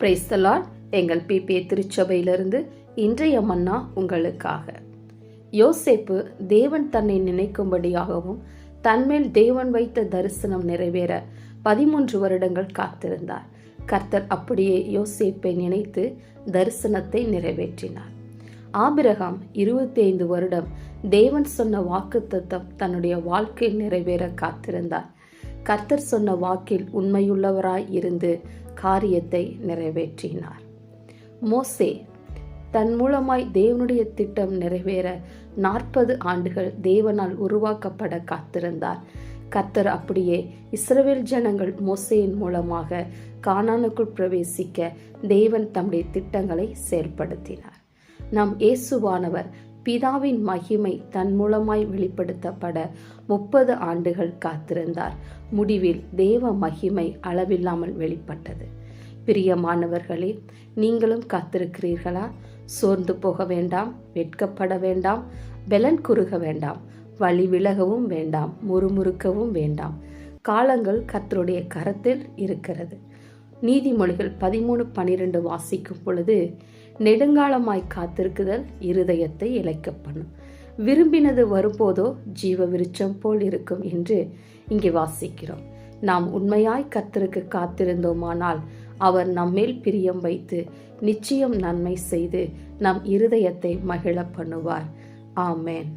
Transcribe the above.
பிரைஸ்தலால் எங்கள் பிபிஏ திருச்சபையிலிருந்து இன்றைய மன்னா உங்களுக்காக. யோசேப்பு தேவன் தன்னை நினைக்கும்படியாகவும் தன்மேல் தேவன் வைத்த தரிசனம் நிறைவேற பதிமூன்று வருடங்கள் காத்திருந்தார். கர்த்தர் அப்படியே யோசேப்பை நினைத்து தரிசனத்தை நிறைவேற்றினார். ஆபிரகாம் இருபத்தி ஐந்து வருடம் தேவன் சொன்ன வாக்குத்தத்தம் தன்னுடைய வாழ்க்கையில் நிறைவேற காத்திருந்தார். கர்த்தர் சொன்ன வாக்கில் உண்மையுள்ளவராய் இருந்து காரியத்தை நிறைவேற்றினார். மோசே தன் மூலமாய் தேவனுடைய திட்டம் நிறைவேற நாற்பது ஆண்டுகள் தேவனால் உருவாக்கப்பட காத்திருந்தார். கர்த்தர் அப்படியே இஸ்ரவேல் ஜனங்கள் மோசையின் மூலமாக கானானுக்குள் பிரவேசிக்க தேவன் தம்முடைய திட்டங்களை செயல்படுத்தினார். நம் இயேசுவானவர் பிதாவின் மகிமை தன் மூலமாய் வெளிப்படுத்தப்பட முப்பது ஆண்டுகள் காத்திருந்தார். முடிவில் தேவ மகிமை அளவில்லாமல் வெளிப்பட்டது. பிரியமானவர்களே நீங்களும் காத்திருக்கிறீர்களா? சோர்ந்து போக வேண்டாம் வெட்கப்பட வேண்டாம் பெலன் குறுக வேண்டாம் வழி விலகவும் வேண்டாம் முறுமுறுக்கவும் வேண்டாம். காலங்கள் கத்தருடைய கரத்தில் இருக்கிறது. நீதிமொழிகள் பதிமூணு பனிரெண்டு வாசிக்கும் பொழுது நெடுங்காலமாய் காத்திருக்குதல் இருதயத்தை இழைக்க பண்ணும் விரும்பினது வரும்போதோ ஜீவ விருச்சம் போல் இருக்கும் என்று இங்கே வாசிக்கிறோம். நாம் உண்மையாய் கத்தருக்கு காத்திருந்தோமானால் அவர் நம்மேல் பிரியம் வைத்து நிச்சயம் நன்மை செய்து நம் இருதயத்தை மகிழ பண்ணுவார். ஆமேன்.